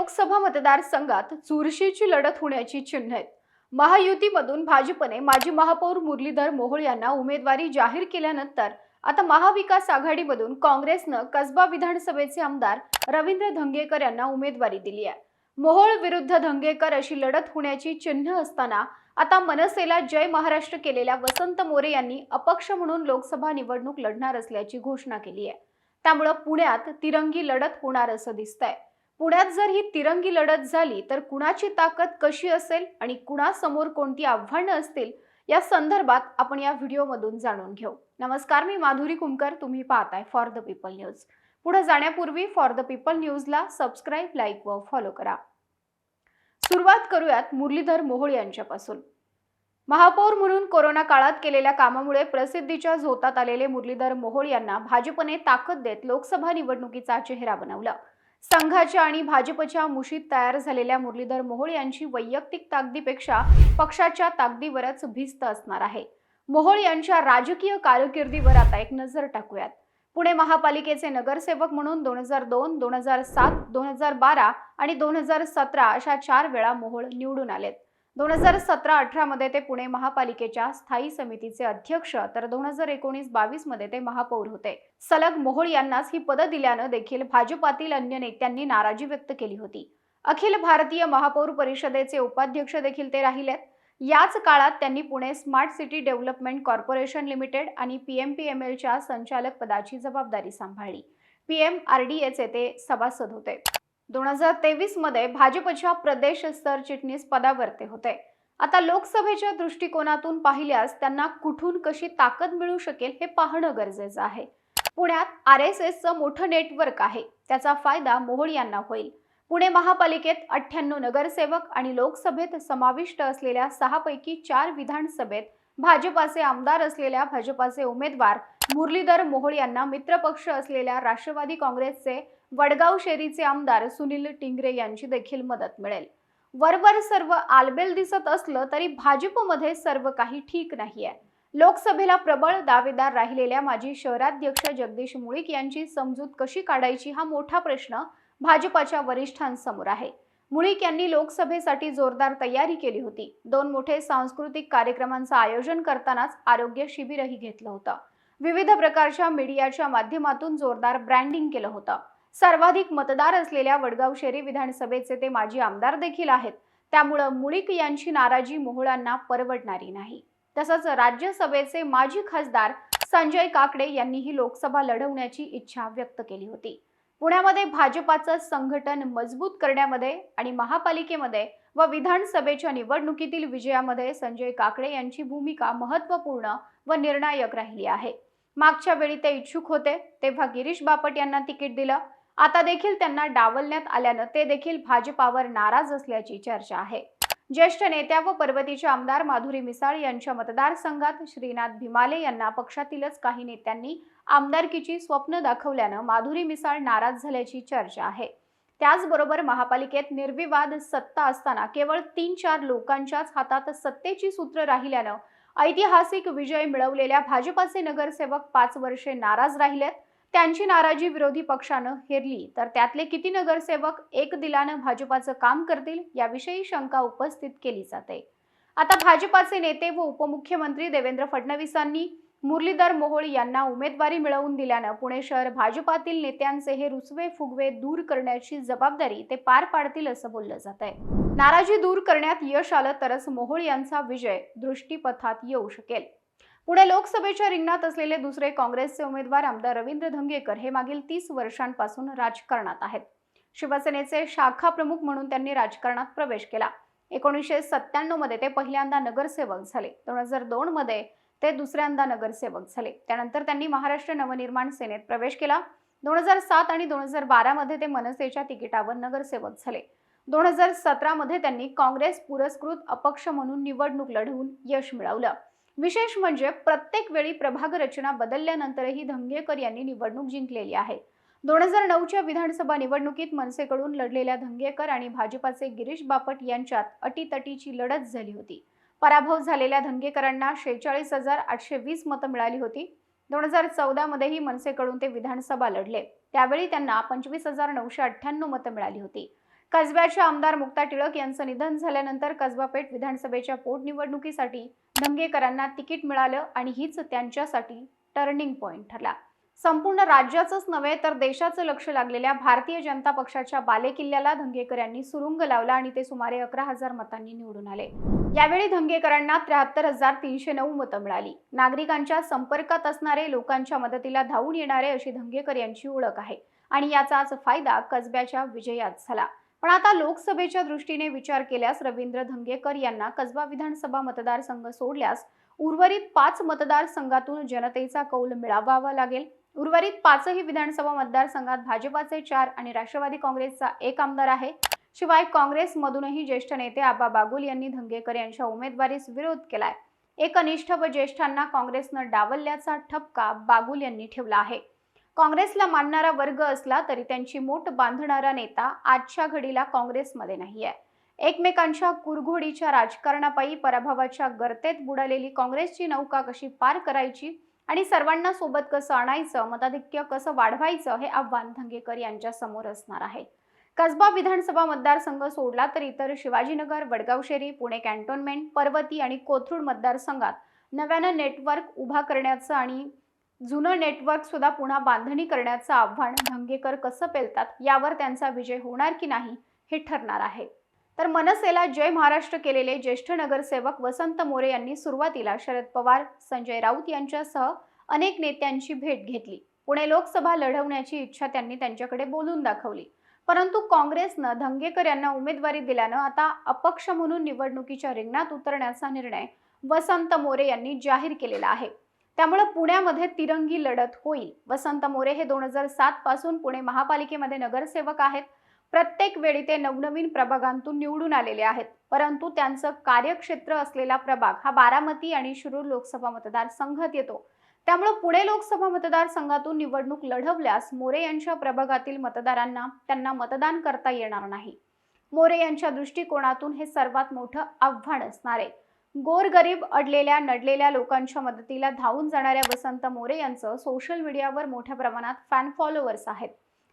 लोकसभा मतदारसंघात चुरशीची लढत होण्याची चिन्ह आहेत. महायुतीमधून भाजपने माजी महापौर मुरलीधर मोहोळ यांना उमेदवारी जाहीर केल्यानंतर आता महाविकास आघाडीमधून काँग्रेसनं कसबा विधानसभेचे आमदार रवींद्र धंगेकर यांना उमेदवारी दिली आहे. मोहोळ विरुद्ध धंगेकर अशी लढत होण्याची चिन्ह असताना आता मनसेला जय महाराष्ट्र केलेल्या वसंत मोरे यांनी अपक्ष म्हणून लोकसभा निवडणूक लढणार असल्याची घोषणा केली आहे. त्यामुळं पुण्यात तिरंगी लढत होणार असं दिसतंय. पुण्यात जर ही तिरंगी लढत झाली तर कुणाची ताकद कशी असेल आणि कुणासमोर कोणती आव्हानं असतील या संदर्भात आपण या व्हिडिओमधून जाणून घेऊ. नमस्कार मी माधुरी कुमकर तुम्ही पाहताय फॉर द पीपल न्यूज पुढे जाण्यापूर्वी फॉर द पीपल न्यूजला सबस्क्राईब लाईक व फॉलो करा. सुरुवात करूयात मुरलीधर मोहोळ यांच्यापासून. महापौर म्हणून कोरोना काळात केलेल्या कामामुळे प्रसिद्धीच्या झोतात आलेले मुरलीधर मोहोळ यांना भाजपने ताकद देत लोकसभा निवडणुकीचा चेहरा बनवला. संघाच्या आणि भाजपच्या मुशीत तयार झालेल्या मुरलीधर मोहोळ यांची वैयक्तिक ताकदीपेक्षा पक्षाच्या ताकदीवरच भिस्त असणार आहे. मोहोळ यांच्या राजकीय कारकिर्दीवर आता एक नजर टाकूयात. पुणे महापालिकेचे नगरसेवक म्हणून दोन हजार दोन दोन हजार सात दोन हजार बारा आणि दोन हजार सतरा अशा चार वेळा मोहोळ निवडून आलेत. दोन हजार सतरा अठरामध्ये ते पुणे महापालिकेच्या स्थायी समितीचे अध्यक्ष तर दोन हजार एकोणीस बावीसमध्ये ते महापौर होते. सलग मोहोळ यांनाच ही पदं दिल्यानं देखील भाजपातील अन्य नेत्यांनी नाराजी व्यक्त केली होती. अखिल भारतीय महापौर परिषदेचे उपाध्यक्ष देखील ते राहिलेत. याच काळात त्यांनी Pune smart city development corporation limited आणि पी एम पी एम संचालक पदाची जबाबदारी सांभाळली. पी एम आर डी एचे ते सभासद होते. दोन हजार तेवीसमध्ये भाजपच्या प्रदेश सरचिटणीस पदावर ते होते. आता लोकसभेच्या दृष्टिकोनातून पाहिल्यास त्यांना कुठून कशी ताकद मिळू शकेल हे पाहणं गरजेचं आहे. पुण्यात आर एस एसचं मोठं नेटवर्क आहे. त्याचा फायदा मोहोळ यांना होईल. पुणे महापालिकेत अठ्ठ्याण्णव नगरसेवक आणि लोकसभेत समाविष्ट असलेल्या सहापैकी चार विधानसभेत भाजपाचे आमदार असलेल्या भाजपाचे उमेदवार मुरलीधर मोहोळ यांना मित्रपक्ष असलेल्या राष्ट्रवादी काँग्रेसचे वडगाव शेरीचे आमदार सुनील टिंगरे यांची देखील मदत मिळेल. वरवर सर्व आलबेल दिसत असलं तरी भाजपमध्ये सर्व काही ठीक नाही आहे लोकसभेला प्रबळ दावेदार राहिलेल्या माजी शहराध्यक्ष जगदीश मुळीक यांची समजूत कशी काढायची हा मोठा प्रश्न भाजपाच्या वरिष्ठांसमोर आहे. मुळीक यांनी लोकसभेसाठी जोरदार तयारी केली होती. दोन मोठे सांस्कृतिक कार्यक्रमांचं आयोजन करतानाच आरोग्य शिबिरही घेतलं होतं. विविध प्रकारच्या मीडियाच्या माध्यमातून जोरदार ब्रँडिंग केलं होतं. सर्वाधिक मतदार असलेल्या वडगाव शेरी विधानसभेचे ते माजी आमदार देखील आहेत. त्यामुळं मुळीक यांची नाराजी मोहळांना परवडणारी नाही. तसंच राज्यसभेचे माजी खासदार संजय काकडे यांनीही लोकसभा लढवण्याची इच्छा व्यक्त केली होती. पुण्यामध्ये भाजपाचं संघटन मजबूत करण्यामध्ये आणि महापालिकेमध्ये व विधानसभेच्या निवडणुकीतील विजयामध्ये संजय काकडे यांची भूमिका महत्त्वपूर्ण व निर्णायक राहिली आहे. मागच्या वेळी ते इच्छुक होते तेव्हा गिरीश बापट यांना तिकीट दिलं. आता देखील त्यांना डावलण्यात आल्यानं ते देखील भाजपावर नाराज असल्याची चर्चा आहे. ज्येष्ठ नेत्या व पर्वतीचे आमदार माधुरी मिसाळ यांच्या मतदारसंघात श्रीनाथ भिमाले यांना पक्षातीलच काही नेत्यांनी आमदारकीची स्वप्न दाखवल्यानं माधुरी मिसाळ नाराज झाल्याची चर्चा आहे. त्याचबरोबर महापालिकेत निर्विवाद सत्ता असताना केवळ तीन चार लोकांच्याच हातात सत्तेची सूत्र राहिल्यानं ऐतिहासिक विजय मिळवलेल्या भाजपाचे नगरसेवक पाच वर्षे नाराज राहिलेत. त्यांची नाराजी विरोधी पक्षानं हेरली. तर त्यातले किती नगरसेवक एक दिलानं भाजपाचं काम करतील याविषयी शंका उपस्थित केली जाते. आता भाजपाचे नेते व उपमुख्यमंत्री देवेंद्र फडणवीसांनी मुरलीधर मोहोळ यांना उमेदवारी मिळवून दिल्यानं पुणे शहर भाजपातील नेत्यांचे हे रुसवे फुगवे दूर करण्याची जबाबदारी ते पार पाडतील असं बोललं जात आहे नाराजी दूर करण्यात यश आलं तरच मोहोळ यांचा विजय दृष्टीपथात येऊ शकेल. पुणे लोकसभेच्या रिंगणात असलेले दुसरे काँग्रेसचे उमेदवार आमदार रवींद्र धंगेकर हे मागील तीस वर्षांपासून राजकारणात आहेत. शिवसेनेचे शाखा प्रमुख म्हणून त्यांनी राजकारणात प्रवेश केला. एकोणीसशे सत्त्याण्णवमध्ये ते पहिल्यांदा नगरसेवक झाले. दोन हजार दोन मध्ये ते दुसऱ्यांदा नगरसेवक झाले. त्यानंतर त्यांनी महाराष्ट्र नवनिर्माण सेनेत प्रवेश केला. दोन हजार सात आणि दोन हजार बारामध्ये ते मनसेच्या तिकिटावर नगरसेवक झाले. दोन हजार सतरामध्ये त्यांनी काँग्रेस पुरस्कृत अपक्ष म्हणून निवडणूक लढवून यश मिळवलं. विशेष म्हणजे प्रत्येक वेळी प्रभाग रचना बदलल्यानंतरही धंगेकर यांनी निवडणूक जिंकलेली आहे. दोन हजार नऊच्या विधानसभा निवडणुकीत मनसेकडून लढलेल्या धंगेकर आणि भाजपाचे गिरीश बापट यांच्यात अटीतटीची लढत झाली होती. पराभव झालेल्या धंगेकरांना शेहेचाळीस हजार आठशे वीस मतं मिळाली होती. दोन हजार चौदामध्येही मनसेकडून ते विधानसभा लढले. त्यावेळी त्यांना पंचवीस हजार नऊशे अठ्ठ्याण्णव मतं मिळाली होती. कसब्याच्या आमदार मुक्ता टिळक यांचं निधन झाल्यानंतर कसबापेठ विधानसभेच्या पोटनिवडणुकीसाठी धंगेकरांना तिकीट मिळालं आणि हीच त्यांच्यासाठी टर्निंग पॉइंट ठरला. संपूर्ण राज्याचंच नव्हे तर देशाचं लक्ष लागलेल्या भारतीय जनता पक्षाच्या बालेकिल्ल्याला धंगेकर यांनी सुरुंग लावला आणि ते सुमारे अकरा हजार मतांनी निवडून आले. यावेळी धंगेकरांना त्र्याहत्तर हजार तीनशे नऊ मतं मिळाली. नागरिकांच्या संपर्कात असणारे लोकांच्या मदतीला धावून येणारे अशी धंगेकर यांची ओळख आहे. आणि याचाच फायदा कसब्याच्या विजयात झाला. पण आता लोकसभेच्या दृष्टीने विचार केल्यास रवींद्र धंगेकर यांना कसबा विधानसभा मतदारसंघ सोडल्यास उर्वरित पाच मतदारसंघातून जनतेचा कौल मिळवावा लागेल. उर्वरित पाचही विधानसभा मतदारसंघात भाजपाचे चार आणि राष्ट्रवादी काँग्रेसचा एक आमदार आहे. शिवाय काँग्रेसमधूनही ज्येष्ठ नेते आबा बागुल यांनी धंगेकर यांच्या उमेदवारीस विरोध केलाय. एक अनिष्ठ व ज्येष्ठांना काँग्रेसनं डावलल्याचा ठपका बागुल यांनी ठेवला आहे. काँग्रेसला मानणारा वर्ग असला तरी त्यांची मोठ बांधणारा नेता आजच्या घडीला काँग्रेसमध्ये नाही आहे. एकमेकांच्या कुरघोडीच्या राजकारणापायी पराभवाच्या गर्तेत बुडालेली काँग्रेसची नौका कशी पार करायची आणि सर्वांना सोबत कसं आणायचं मताधिक्य कसं वाढवायचं हे आव्हान धंगेकर यांच्या समोर असणार आहे. कसबा विधानसभा मतदारसंघ सोडला तर इतर शिवाजीनगर वडगाव शेरी पुणे कॅन्टोन्मेंट पर्वती आणि कोथरूड मतदारसंघात नव्यानं नेटवर्क उभा करण्याचं आणि जुनं नेटवर्क सुद्धा पुन्हा बांधणी करण्याचं आव्हान धंगेकर कसं पेलतात यावर त्यांचा विजय होणार की नाही हे ठरणार आहे. तर मनसेला जय महाराष्ट्र केलेले ज्येष्ठ नगरसेवक वसंत मोरे यांनी सुरुवातीला शरद पवार संजय राऊत यांच्यासह अनेक नेत्यांची भेट घेतली. पुणे लोकसभा लढवण्याची इच्छा त्यांनी त्यांच्याकडे बोलून दाखवली. परंतु काँग्रेसनं धंगेकर यांना उमेदवारी दिल्यानं आता अपक्ष म्हणून निवडणुकीच्या रिंगणात उतरण्याचा निर्णय वसंत मोरे यांनी जाहीर केलेला आहे. त्यामुळे पुण्यामध्ये तिरंगी लढत होईल. वसंत मोरे हे दोन हजार सात पासून पुणे महापालिकेमध्ये नगरसेवक आहेत. प्रत्येक वेळी ते नवनवीन प्रभागांतून निवडून आलेले आहेत. परंतु त्यांचं कार्यक्षेत्र असलेला प्रभाग हा बारामती आणि शिरूर लोकसभा मतदारसंघात येतो. त्यामुळे पुणे लोकसभा मतदारसंघातून निवडणूक लढवल्यास मोरे यांच्या प्रभागातील मतदारांना त्यांना मतदान करता येणार नाही. मोरे यांच्या दृष्टिकोनातून हे सर्वात मोठं आव्हान असणार आहे. गोरगरीब अडलेल्या नडलेल्या लोकांच्या मदतीला धावून जाणाऱ्या वसंत मोरे यांचं सोशल मीडियावर मोठ्या प्रमाणात फॅन फॉलोअर्स आहेत.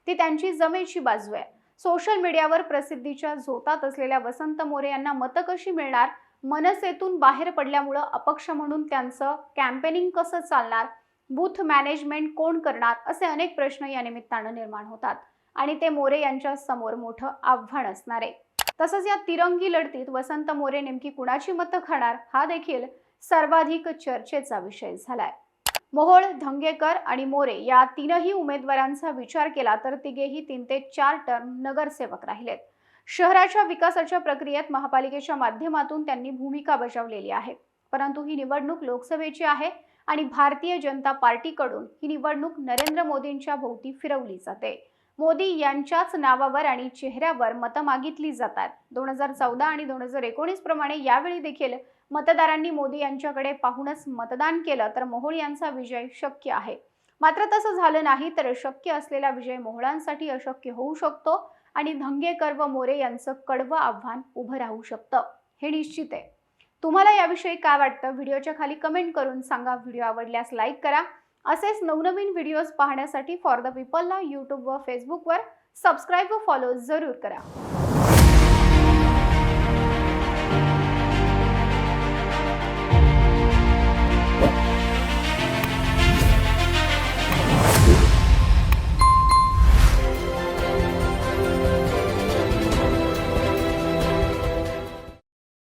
ती त्यांची जमेची बाजू आहे. सोशल मीडियावर प्रसिद्धीच्या झोतात असलेल्या वसंत मोरे यांना मतं कशी मिळणार? मनसेतून बाहेर पडल्यामुळं अपक्ष म्हणून त्यांचं कॅम्पेनिंग कसं चालणार? बूथ मॅनेजमेंट कोण करणार? असे अनेक प्रश्न या निमित्तानं निर्माण होतात. आणि ते मोरे यांच्या समोर मोठं आव्हान असणार. आहे तसंच या तिरंगी लढतीत वसंत मोरे नेमकी कुणाची मतं खाणार हा देखील सर्वाधिक चर्चेचा विषय झालाय. मोहोळ धंगेकर आणि मोरे या तीनही उमेदवारांचा विचार केला तर तिघेही तीन ते चार टर्म नगरसेवक राहिलेत. शहराच्या विकासाच्या प्रक्रियेत महापालिकेच्या माध्यमातून त्यांनी भूमिका बजावलेली आहे. परंतु ही निवडणूक लोकसभेची आहे आणि भारतीय जनता पार्टीकडून ही निवडणूक नरेंद्र मोदींच्या भोवती फिरवली जाते. मोदी यांच्याच नावावर आणि चेहऱ्यावर मतं मागितली जातात. दोन हजार चौदा आणि दोन हजार एकोणीस प्रमाणे यावेळी देखील मतदारांनी मोदी यांच्याकडे पाहूनच मतदान केलं तर मोहोळ यांचा विजय शक्य आहे. मात्र तसं झालं नाही तर शक्य असलेला विजय मोहळांसाठी अशक्य होऊ शकतो आणि धंगेकर व मोरे यांचं कडवं आव्हान उभं राहू शकतं. हे निश्चित आहे. तुम्हाला याविषयी काय वाटतं? व्हिडिओच्या खाली कमेंट करून सांगा. व्हिडिओ आवडल्यास लाईक करा. असेच नवनवीन व्हिडिओज पाहण्यासाठी फॉर द पीपलला यूट्यूब व फेसबुकवर सबस्क्राईब व फॉलो जरूर करा.